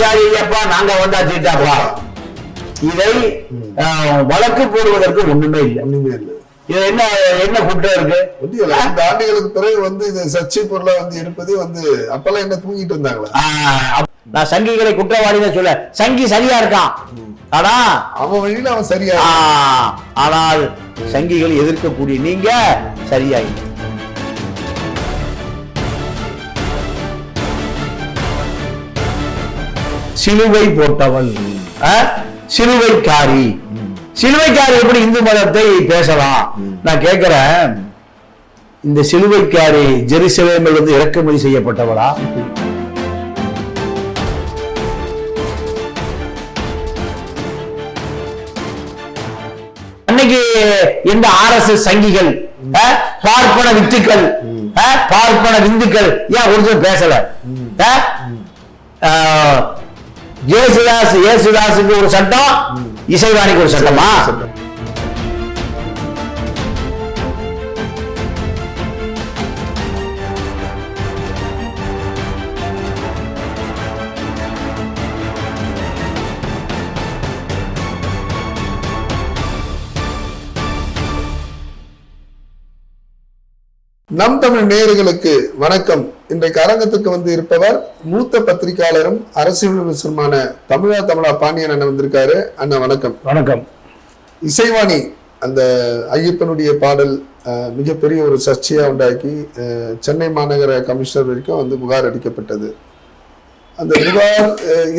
Sorry Ayyappa நாங்க வந்தா சீட்டாப்பா இதை வழக்கு போடுவதற்கு ஒண்ணுமே இல்லை. ஒண்ணுமே இல்லை. இது என்ன என்ன குற்றம் இருக்கு. ஐந்து ஆண்டுகளுக்கு பிறகு வந்து இது சர்ச்சை பொருளா வந்து எடுப்பதே வந்து அப்பெல்லாம் என்ன தூங்கிட்டு இருந்தாங்களா? நான் சங்கிகளை குற்றவாளின்னு சொல்ல சங்கி சரியா இருக்கான். ஆனா அவன் வழியில அவன் சரியா ஆனால் சங்கிகளை எதிர்க்கக்கூடிய நீங்க சரியா சிலுவை போட்டவள். ஆஹ், சிலுவைக்காரி. சிலுவைக்காரி எப்படி இந்து மதத்தை பேசலாம்? நான் கேட்கிறேன் இந்த சிலுவைக்காரி ஜெருசலேமில் வந்து இறக்குமதி செய்யப்பட்டவளா? அன்னைக்கு இந்த ஆர்எஸ்எஸ் சங்கிகள் பார்ப்பன வித்துக்கள் பார்ப்பன விந்துக்கள் ஏன் ஒருத்தர் பேசல? அஹ்? ஜேசுதாஸ் ஏசுதாஸுக்கு ஒரு சட்டம் இசைவாணிக்கு ஒரு சட்டமா? நம் தமிழ் நேயர்களுக்கு வணக்கம். இன்றைக்கு அரங்கத்துக்கு வந்து இருப்பவர் மூத்த பத்திரிகையாளரும் அரசியல் விமர்சனமான தமிழா தமிழா பாண்டியன் அண்ணன் வந்திருக்காரு. அண்ணா வணக்கம். வணக்கம். இசைவாணி அந்த ஐயப்பனுடைய பாடல் மிகப்பெரிய ஒரு சர்ச்சையா உண்டாக்கி சென்னை மாநகர கமிஷனர் வரைக்கும் வந்து புகார் அடிக்கப்பட்டது அந்த புகார்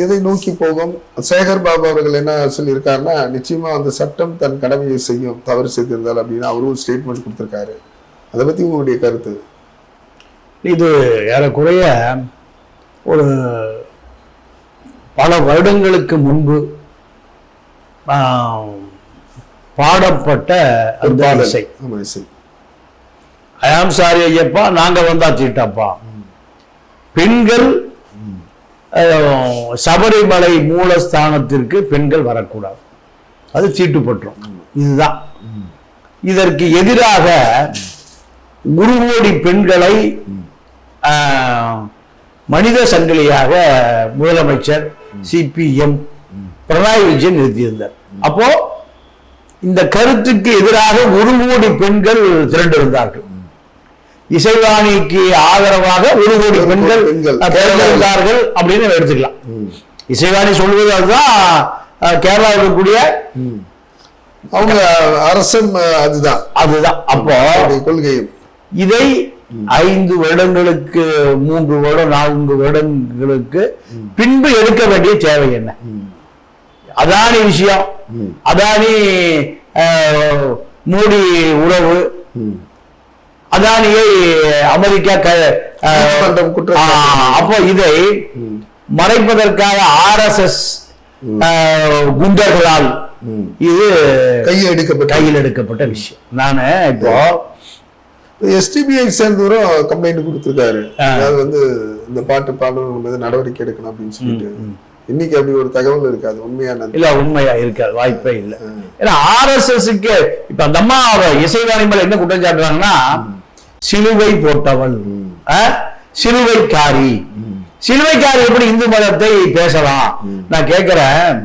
எதை நோக்கி போகும்? சேகர் பாபு அவர்கள் என்ன சொல்லியிருக்காருன்னா நிச்சயமா அந்த சட்டம் தன் கடமையை செய்யும் தவறு செய்திருந்தால் அப்படின்னு அவரும் ஸ்டேட்மெண்ட் கொடுத்திருக்காரு. அதை பத்தி உங்களுடைய கருத்து? இது ஏறக்குறைய ஒரு பல வருடங்களுக்கு முன்பு பாடப்பட்ட அந்த. இசை. ஐயாம் சாரி ஐயப்பா நாங்க வந்தா சீட்டாப்பா பெண்கள் சபரிமலை மூலஸ்தானத்திற்கு பெண்கள் வரக்கூடாது. அது சீட்டுப்பட்டுரும் இதுதான். இதற்கு எதிராக ஒரு கோடி பெண்களை மனித சங்கிலியாக முதலமைச்சர் சிபிஎம் பினராயி விஜயன் நிறுத்தியிருந்தார். அப்போ இந்த கருத்துக்கு எதிராக ஒரு கோடி பெண்கள் திரண்டிருந்தார்கள். இசைவாணிக்கு ஆதரவாக ஒரு கோடி பெண்கள். திரண்டிருந்தார்கள் அப்படின்னு எடுத்துக்கலாம். இசைவாணி சொல்வது அதுதான் கேரளாவில் இருக்கக்கூடிய அவங்க அரசன் அஹ், அதுதான். அதுதான். அப்போ கொள்கையும். இதை ஐந்து வருடங்களுக்கு மூன்று வருடம் நான்கு வருடங்களுக்கு பின்பு எடுக்க வேண்டிய தேவை என்ன? அதானி விஷயம். அதானி மோடி உறவு அதானியை அமெரிக்கா அப்போ இதை மறைப்பதற்காக ஆர்எஸ்எஸ் குண்டர்களால் இது கையை எடுக்கப்பட்ட கையில் எடுக்கப்பட்ட விஷயம். நானு இப்போ எஸ்டிபிஐ சேர்ந்தவரும் கம்ப்ளைண்ட் கொடுத்திருக்காரு. அதாவது வந்து இந்த பாட்டு பாடுறவங்க மீது நடவடிக்கை எடுக்கணும் அப்படின்னு சொல்லிட்டு. இன்னைக்கு அப்படி ஒரு தகவல் இருக்காது உண்மையான இல்ல உண்மையா இருக்காது வாய்ப்பே இல்ல. ஏன்னா ஆர்எஸ்எஸ்க்கு இப்ப அந்த அம்மா இசைவாணி மேல என்ன குற்றம் சாட்டுறாங்கன்னா சிலுவை போட்டவள்? சிலுவைக்காரி. சிலுவைக்காரி எப்படி இந்து மதத்தை பேசலாம்? நான் கேட்கிறேன்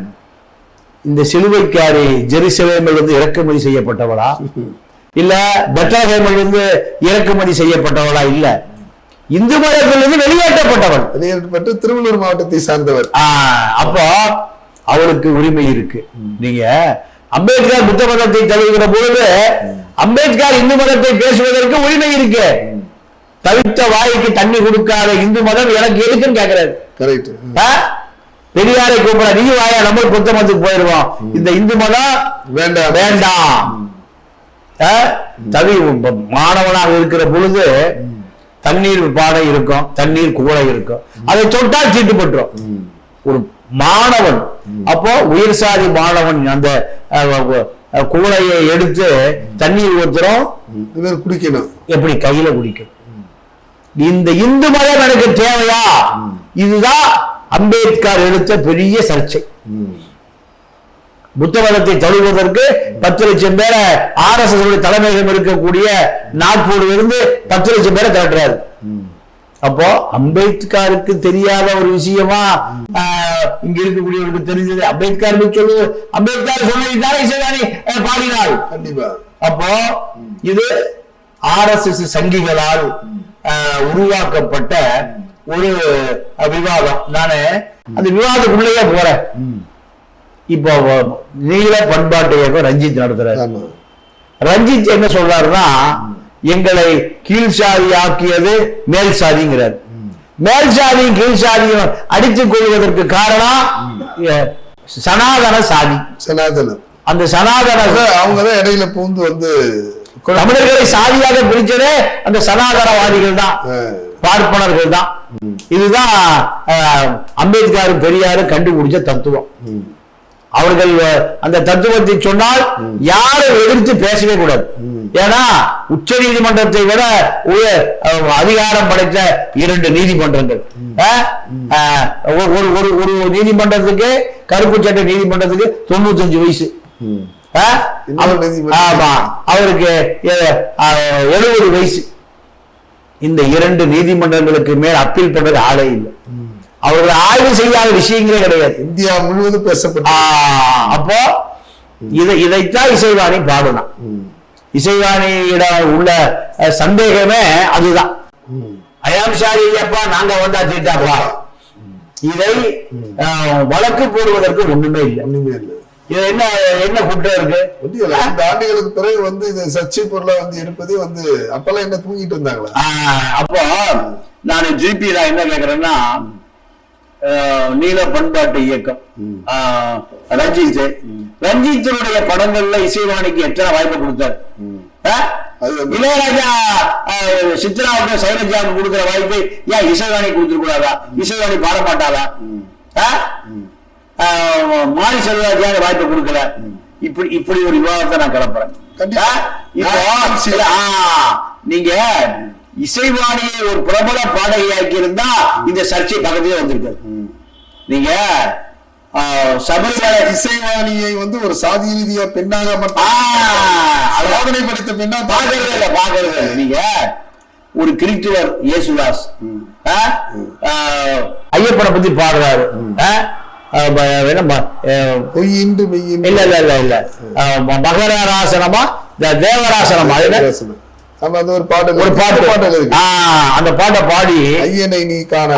இந்த சிலுவைக்காரி ஜெருசலேமில் இருந்து இறக்குமதி செய்யப்பட்டவளா? இல்ல பெத்லஹேமில் இருந்து இறக்குமதி செய்யப்பட்டவளா இல்ல. இந்து மதத்திலிருந்து வெளியேற்றப்பட்டவள் வெளியேற்றப்பட்டு திருவள்ளூர் மாவட்டத்தை சார்ந்தவர். அப்போ அவளுக்கு உரிமை இருக்கு. நீங்க அம்பேத்கர் புத்த மதத்தை தழுவுகிற பொழுது அம்பேத்கர் இந்து மதத்தை பேசுவதற்கு உரிமை இருக்கு. தவித்த வாய்க்கு தண்ணி கொடுக்காத இந்து மதம் எனக்கு எதுக்குன்னு கேக்குறாரு. கரெக்ட்? பெரியாரை கூப்பிட நீ வாயா நம்ம புத்த மதத்துக்கு போயிருவோம். இந்த இந்து மதம் வேண்டாம். வேண்டாம்? தவி மாணவனாக இருக்கிற பொழுது தண்ணீர் பானை இருக்கும் தண்ணீர் கூடை இருக்கும். அதை தொட்டால் சீட்டு பட்டுரும். ஒரு மாணவன் அப்போ உயர் சாதி மாணவன் அந்த கூடையை எடுத்து தண்ணீர் ஊத்துறோம். இவர் குடிக்கணும். எப்படி? கையில குடிக்கும் இந்த இந்து மதம் எனக்கு தேவையா? இதுதான் அம்பேத்கர் எடுத்த பெரிய சர்ச்சை. புத்த மதத்தை தழுவுவதற்கு பத்து லட்சம் பேரை ஆர் எஸ் எஸ் தலைமையகம் இருக்கக்கூடிய நாக்பூர்ல இருந்து பத்து லட்சம் பேரை திரட்டுறாரு. அப்போ அம்பேத்கருக்கு தெரியாத ஒரு விஷயமா இங்க இருக்கக்கூடியவருக்கு தெரிஞ்சது அம்பேத்கர் சொல்லு. அம்பேத்கர் சொன்னதுதான் ஆஹ், பாடினாள் கண்டிப்பா. அப்போ இது ஆர்எஸ்எஸ் சங்கிகளால் ஆஹ், உருவாக்கப்பட்ட ஒரு விவாதம். நானு அந்த விவாதத்துக்குள்ளேயே போறேன். இப்போ நீல பண்பாட்டு இயக்கம் ரஞ்சித் நடத்துறாரு. ரஞ்சித் என்ன சொல்றாருன்னா எங்களை கீழ் சாதி ஆக்கியது மேல் சாதிங்கிறார் மேல் சாதியும் கீழ் சாதியும் அடித்துக் கொள்வதற்கு காரணம் சனாதன சாதி. சனாதனம். அந்த சனாதன அவங்க தான் இடையில பூந்து வந்து தமிழர்களை சாதியாக பிரிச்சதே அந்த சனாதனவாதிகள் தான் பார்ப்பனர்கள் தான். இதுதான் அம்பேத்கர் பெரியாரு கண்டுபிடிச்ச தத்துவம். அவர்கள் அந்த தத்துவத்தை சொன்னால் யாரும் எதிர்த்து பேசவே கூடாது. ஏன்னா உச்ச நீதிமன்றத்தை விட அதிகாரம் படைத்த இரண்டு நீதிமன்றங்கள். ஒரு ஒரு- ஒரு நீதிமன்றத்துக்கு கருப்பு சட்டை நீதிமன்றத்துக்கு தொண்ணூத்தஞ்சு வயசு. ஆமா அவருக்கு எழுபது வயசு. இந்த இரண்டு நீதிமன்றங்களுக்கு மேல் அப்பீல் பண்றது ஆளே இல்லை. அவர்கள் ஆய்வு செய்யாத விஷயங்களே கிடையாது. இந்தியா முழுவதும் பேசப்பட்ட அப்போ இதை இதைத்தான் இசைவாணி பாடணும் இசைவாணியிடம் உள்ள சந்தேகமே அதுதான். ஐயாம் சாரி அப்பா நாங்க வந்தா தீட்டாப்பா இதை வழக்கு போடுவதற்கு ஒண்ணுமே இல்லை. ஒண்ணுமே இல்லை. இது என்ன என்ன குற்றம் இருக்கு. இந்த ஆண்டுகளுக்கு பிறகு வந்து இது சர்ச்சை பொருளா வந்து இருப்பதே வந்து அப்பெல்லாம் என்ன தூங்கிட்டு இருந்தாங்களா? அப்போ நான் ஜிபி நான் என்ன கேக்குறேன்னா நீல பண்பாட்டு இயக்கம். ரஞ்சித் ரஞ்சித்தினுடைய படங்கள்ல இசைவாணிக்கு எத்தனை வாய்ப்பு கொடுத்தார்? இளையராஜா சித்ராவுக்கு சைலஜாவுக்கு கொடுக்கிற வாய்ப்பை ஏன் இசைவாணி கொடுத்துட கூடாதா இசைவாணி பாட மாட்டாளா மாரி செல்வராஜா வாய்ப்பு கொடுக்கல? இப்படி இப்படி ஒரு விவாதத்தை நான்? இப்போ ஆ, நீங்க இசைவாணியை ஒரு பிரபல பாடகியாக்கி இருந்தா இந்த சர்ச்சை பக்கத்திலே வந்திருக்காரு. நீங்க சபரிமலை இசைவாணியை வந்து ஒரு சாதி ரீதியா பெண்ணாக சாதனை படைத்த பெண்ணா பாக்குறது இல்ல பாக்குறது. நீங்க ஒரு கிறிஸ்துவர் இயேசுதாஸ். ஐயப்பனை பத்தி பாடுறாரு. இல்ல இல்ல இல்ல இல்ல. மகராசனமா. தேவராசனமா ஆமா அது ஒரு பாடல் ஒரு பாட்டு. பாடல் இருக்கு அந்த பாட்டை பாடி. ஐயனை நீ காண.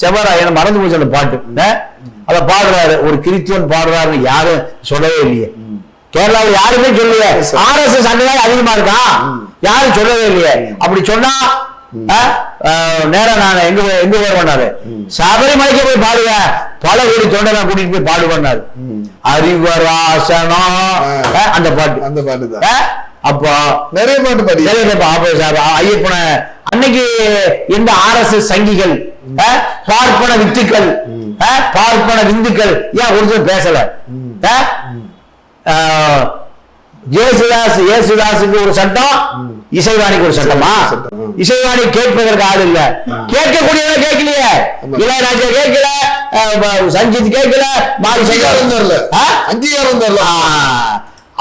செவராயன் மறந்து போச்சு அந்த பாட்டு? அத பாடுறாரு. ஒரு கிறிஸ்துவன் பாடுறாருன்னு யாரும் சொல்லவே இல்லையே. கேரளாவில் யாருமே சொல்லலையே. ஆர்எஸ்எஸ் அங்கதான் அதிகமா இருக்கான் யாரும் சொல்லவே இல்லையே. அப்படி சொன்னா ஆ, ஆ, நேரா நான் எங்க எங்க வருவேன்னாரு சபரிமலைக்கு போய் பாடுவேன் பல கோடி தொண்டனை கூட்டிட்டு போய் பாடுவேன்னாரு அறிவராசனம் ஆ, அந்த பாட்டு. அந்த பாட்டு தான்? அப்போ. நிறைய நிறைவேற்றப்பா, அப்ப சார், ஐயப்பனை அன்னைக்கு இந்த ஆர்எஸ்எஸ் சங்கிகள் அஹ், பார்ப்பன வித்துக்கள் பார்ப்பன விந்துக்கள் ஏன் ஒருத்தர் பேசல? ஜேசுதாஸ் இயேசுதாஸுக்கு ஒரு சட்டம் இசைவாணிக்கு ஒரு சட்டமா. இசைவாணி கேட்பதற்கு ஆள் இல்ல. கேட்கக்கூடியவங்க கேட்கலையே. இளையராஜா கேட்கல சஞ்சித் கேட்கல மாரி அங்கீகாரம் தரல ஆ? அங்கீகாரம் தரல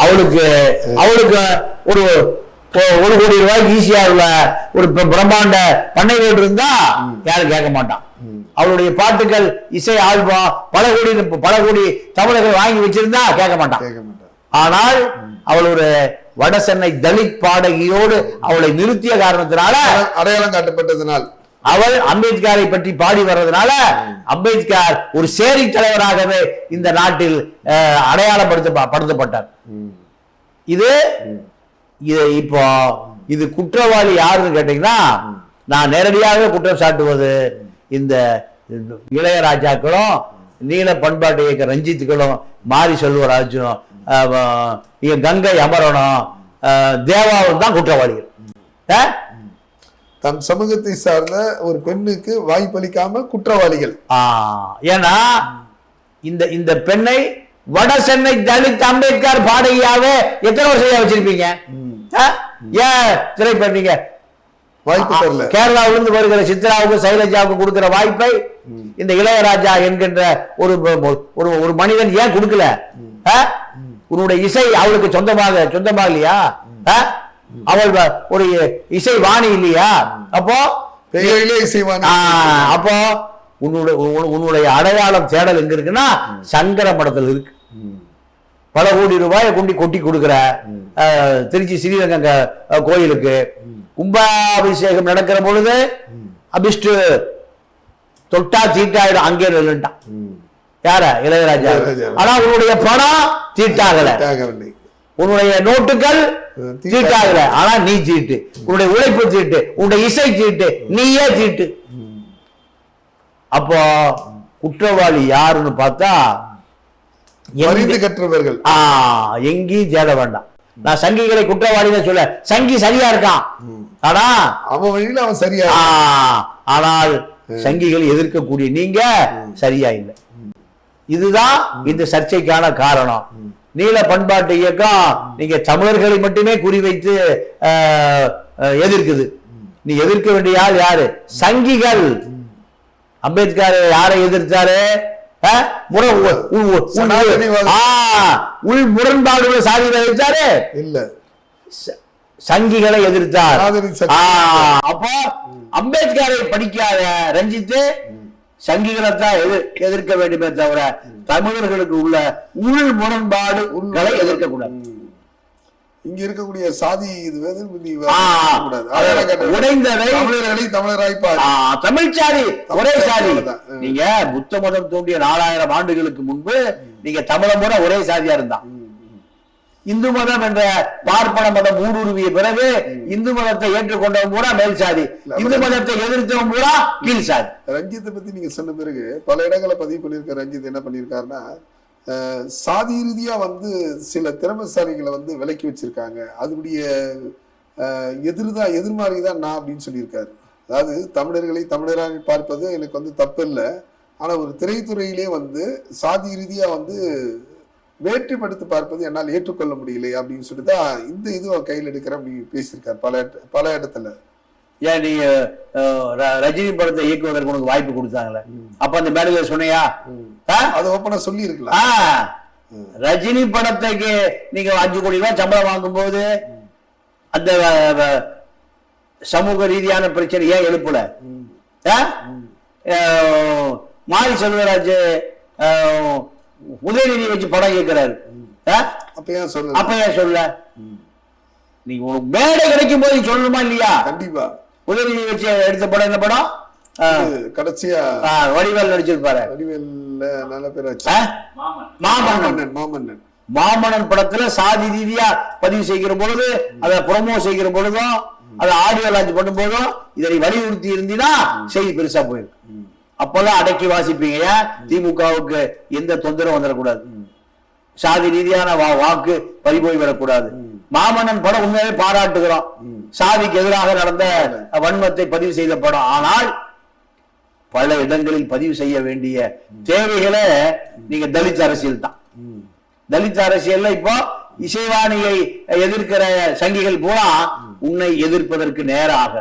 அவளுக்கு அவளுக்கு ஒரு ஒரு கோடி ரூபாய்க்கு ஈஸியா உள்ள ஒரு பிரம்மாண்ட பண்ணை வீடு இருந்தா யாரும் கேட்க மாட்டான். அவளுடைய பாட்டுகள் இசை ஆல்பம் பல கோடி பல கோடி தமிழர்கள் வாங்கி வச்சிருந்தா கேட்க மாட்டான். கேட்க மாட்டேன். ஆனால் அவள் ஒரு வட சென்னை தலித் பாடகியோடு அவளை நிறுத்திய காரணத்தினால அடையாளம் காட்டப்பட்டதனால் அவள் அம்பேத்கரை பற்றி பாடி வர்றதுனால அம்பேத்கர் ஒரு சேரி தலைவராகவே இந்த நாட்டில் அஹ், அடையாளப்படுத்த படுத்தப்பட்டார். இது இது இப்போ இது குற்றவாளி யாருன்னு கேட்டீங்கன்னா நான் நேரடியாக குற்றம் சாட்டுவது இந்த இளையராஜாக்களும் நீல பண்பாட்டு இயக்க ரஞ்சித்துக்களும் மாரி செல்வராஜும் இங்க கங்கை அமரனும் தேவாவும் தான் குற்றவாளிகள். தன் சமூகத்தை சார்ந்த ஒரு பெண்ணுக்கு வாய்ப்பளிக்காம குற்றவாளிகள். ஏன்னா இந்த இந்த பெண்ணை வட சென்னை தலித் அம்பேத்கர் பாடகியாவே எத்தனை வருஷம் வச்சிருப்பீங்க? ஏன் திரை பண்ணீங்க வாய்ப்பு தரல. கேரளாவிலிருந்து வருகிற சித்ராவுக்கு சைலஜாவுக்கு கொடுக்கிற வாய்ப்பை இந்த இளையராஜா என்கின்ற ஒரு ஒரு ஒரு மனிதன் ஏன் கொடுக்கல? உன்னுடைய இசை அவளுக்கு சொந்தமாக சொந்தமாக இல்லையா? அவள் ஒரு இசை வாணி இல்லையா அப்போ அப்போ உன்னுடைய உன்- உன்னுடைய அடையாளம் தேடல் எங்க இருக்குன்னா சங்கர மடத்தில் இருக்கு. பல கோடி ரூபாயை கொண்டு கொட்டி கொடுக்குற திருச்சி ஸ்ரீரங்க கோயிலுக்கு கும்பாபிஷேகம் நடக்கிற பொழுது அபிஷ்டு தொட்டா தீட்டாயிடும் அங்கே நின்றுட்டான். யார இளையராஜா. ஆனா உன்னுடைய பணம் தீட்டாகல. உன்னுடைய நோட்டுகள் தீட்டாகல ஆனா நீ சீட்டு உன்னுடைய உழைப்பு சீட்டு உன்னுடைய இசை சீட்டு நீயே சீட்டு அப்போ குற்றவாளி யாருன்னு பார்த்தா மறிந்து கற்றவர்கள். ஆ எங்கேயும் தேட வேண்டாம். நான் சங்கிகளை குற்றவாளின்னு சொல்ல சங்கி சரியா இருக்கான். ஆனா அவன் வழியில அவன் சரியா ஆனால் சங்கிகள் எதிர்க்கக்கூடிய நீங்க சரியா இல்லை. இதுதான் இந்த சர்ச்சைக்கான காரணம். நீல பண்பாட்டு இயக்கம் நீங்க தமிழர்களை மட்டுமே குறிவைத்து எதிர்க்குது. நீ எதிர்க்க வேண்டிய ஆள் யாரு? சங்கிகள். அம்பேத்கர் யாரை எதிர்த்தாரு? உள் முரண்பாடுள்ள சாதிகளை எதிர்த்தாரு? இல்ல. சங்கிகளை எதிர்த்தார். அப்போ அம்பேத்கரை படிக்காத ரஞ்சித்து சங்கிகளை தான் எதிர் எதிர்க்க வேண்டுமே தவிர தமிழர்களுக்கு உள்ள உள் முரண்பாடுகளை எதிர்க்க கூடாது இங்க இருக்கக்கூடிய சாதி இது. உடைந்ததை தமிழர்களை தமிழராய் பாரு ஆ, தமிழ் சாதி ஒரே சாதி. நீங்க புத்த மதம் தோன்றிய நாலாயிரம் ஆண்டுகளுக்கு முன்பு நீங்க தமிழம் கூட ஒரே சாதியா இருந்தான் இந்து மதம் என்ற பார்ப்பன மதம் ஊடுருவிய பிறகு இந்து மதத்தை ஏற்றுக்கொண்டவன் பூரா மேல் சாதி இந்து மதத்தை எதிர்த்தவன் பூரா கீழ் சாதி ரஞ்சித்தை பத்தி நீங்க சொன்ன பிறகு பல இடங்களை பதிவு பண்ணியிருக்க ரஞ்சித் என்ன பண்ணியிருக்காருன்னா சாதி ரீதியா வந்து சில திறமைசாலிகளை வந்து விலக்கி வச்சிருக்காங்க. அதனுடைய எதிர்தான் எதிர்மாறி தான் நான் அப்படின்னு சொல்லியிருக்காரு. அதாவது தமிழர்களை தமிழராக பார்ப்பது எனக்கு வந்து தப்பு இல்லை ஆனா ஒரு திரைத்துறையிலே வந்து சாதி ரீதியா வந்து வேற்றுப்படுத்தி பார்ப்பது என்னால் ஏற்றுக்கொள்ள முடியலை அப்படின்னு சொல்லிட்டு தான் இந்த இது அவர் கையில் எடுக்கிற அப்படி பேசியிருக்காரு பல பல இடத்துல. ஏன் நீ ரஜினி படத்தை இயக்குவதற்கு உனக்கு வாய்ப்பு கொடுத்தாங்களே? அப்ப அந்த மேடையில சொன்னியா? அதை ஓப்பனா சொல்லி இருக்கலாம் ரஜினி படத்துக்கு நீங்க அஞ்சு கோடி ரூபாய் சம்பளம் வாங்கும்போது அந்த சமூக ரீதியான பிரச்சனை ஏன் எழுப்பல? மாரி செல்வராஜ் உதயநிதி வச்சு படம் கேட்கிறாரு? அப்ப ஏன் சொல்ல அப்ப ஏன் சொல்ல நீ உனக்கு மேடை கிடைக்கும் போது சொல்லணுமா இல்லையா? கண்டிப்பா. உதயநிதி வச்சு எடுத்த படம் என்ன படம்? கடைசியா வடிவேல் நடிச்சிருப்பாரு. வடிவேல்ல நல்ல பேர்? மாமன்னன். மாமன்னன் மாமன்னன். படத்துல சாதி ரீதியா பதிவு செய்கிற பொழுது அதை ப்ரொமோ செய்கிற பொழுதும் அதை ஆடியோ லான்ச் பண்ணும் போதும் இதை வலியுறுத்தி இருந்தீங்கன்னா செய்தி பெருசா போயிருக்கு. அப்பதான் அடக்கி வாசிப்பீங்க. திமுகவுக்கு எந்த தொந்தரவும் வந்துடக்கூடாது. சாதி ரீதியான வாக்கு பறிபோய் விடக்கூடாது. மாமன்னன் படம் உண்மையாவே பாராட்டுகிறோம் சாதிக்கு எதிராக நடந்த வன்மத்தை பதிவு செய்த படம். ஆனால் பல இடங்களில் பதிவு செய்ய வேண்டிய தேவைகளை நீங்க தலித் அரசியல் தான். தலித் அரசியல்ல இப்போ இசைவாணியை எதிர்க்கிற சங்கிகள் பூரா உன்னை எதிர்ப்பதற்கு நேராக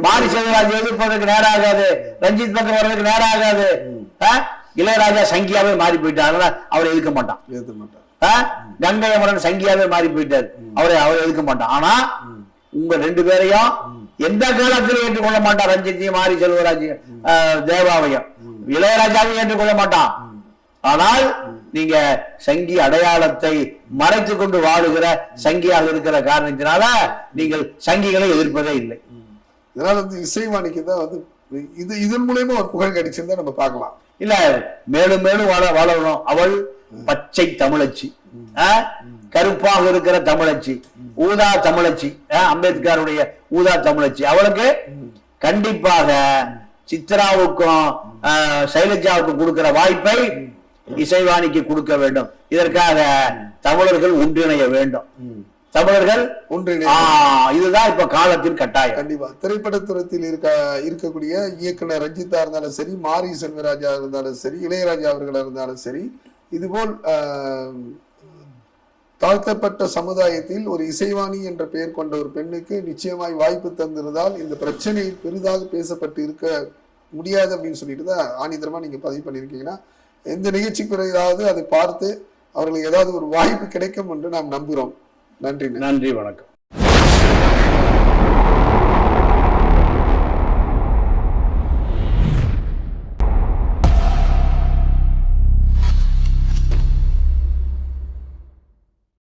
மாரி செல்வராஜ் எதிர்ப்பதற்கு நேராகாது. ரஞ்சித் பக்கம் வர்றதுக்கு நேராகாது. ஆ? இளையராஜா சங்கியாவே மாறி போயிட்டாங்க அவரை எதிர்க்க மாட்டான். ஏத்த மாட்டான்? கங்கை அமரன் சங்கியாவே மாறி போயிட்டாரு. அவரை அவரை எதிர்க்க மாட்டான். ஆனா உங்க ரெண்டு பேரையும் எந்த காலத்திலும் ஏற்றுக்கொள்ள மாட்டான். ரஞ்சித்தையும் மாரி செல்வராஜ் தேவாவையும். இளையராஜாவையும் ஏற்றுக்கொள்ள மாட்டான். ஆனால் நீங்க சங்கி அடையாளத்தை மறைத்துக் கொண்டு வாழுகிற சங்கியாக இருக்கிற காரணத்தினால நீங்கள் சங்கிகளை எதிர்ப்பதே இல்லை. இதனால வந்து இசைவாணிக்கு தான் வந்து இது இதன் மூலயமா ஒரு புகழ் கிடைச்சிருந்தா நம்ம பார்க்கலாம். இல்ல மேலும் மேலும் வள வளரணும் அவள் பச்சை தமிழச்சி? கருப்பாக இருக்கிற தமிழச்சி. ஊதா தமிழச்சி? அம்பேத்கருடைய ஊதா தமிழச்சி. அவளுக்கு கண்டிப்பாக சித்ராவுக்கும் சைலஜாவுக்கும் கொடுக்கிற வாய்ப்பை இசைவாணிக்கு கொடுக்க வேண்டும். இதற்காக தமிழர்கள் ஒன்றிணைய வேண்டும். தமிழர்கள் இதுதான் இப்ப காலத்தின் கட்டாயம். கண்டிப்பா. திரைப்படத்துறத்தில் இருக்க இருக்கக்கூடிய இயக்குனர் ரஞ்சிதா இருந்தாலும் சரி மாரி செல்வராஜா இருந்தாலும் சரி இளையராஜா அவர்களா இருந்தாலும் சரி இதுபோல் தாழ்த்தப்பட்ட சமுதாயத்தில் ஒரு இசைவாணி என்ற பெயர் கொண்ட ஒரு பெண்ணுக்கு நிச்சயமாய் வாய்ப்பு தந்திருந்தால் இந்த பிரச்சனை பெரிதாக பேசப்பட்டு இருக்க முடியாது அப்படின்னு சொல்லிட்டு தான் ஆணிதரமா நீங்க பதிவு பண்ணியிருக்கீங்கன்னா எந்த நிகழ்ச்சி பிறகு அதை பார்த்து அவர்களுக்கு ஏதாவது ஒரு வாய்ப்பு கிடைக்கும் என்று நாம் நம்புகிறோம். நன்றி. நன்றி வணக்கம்.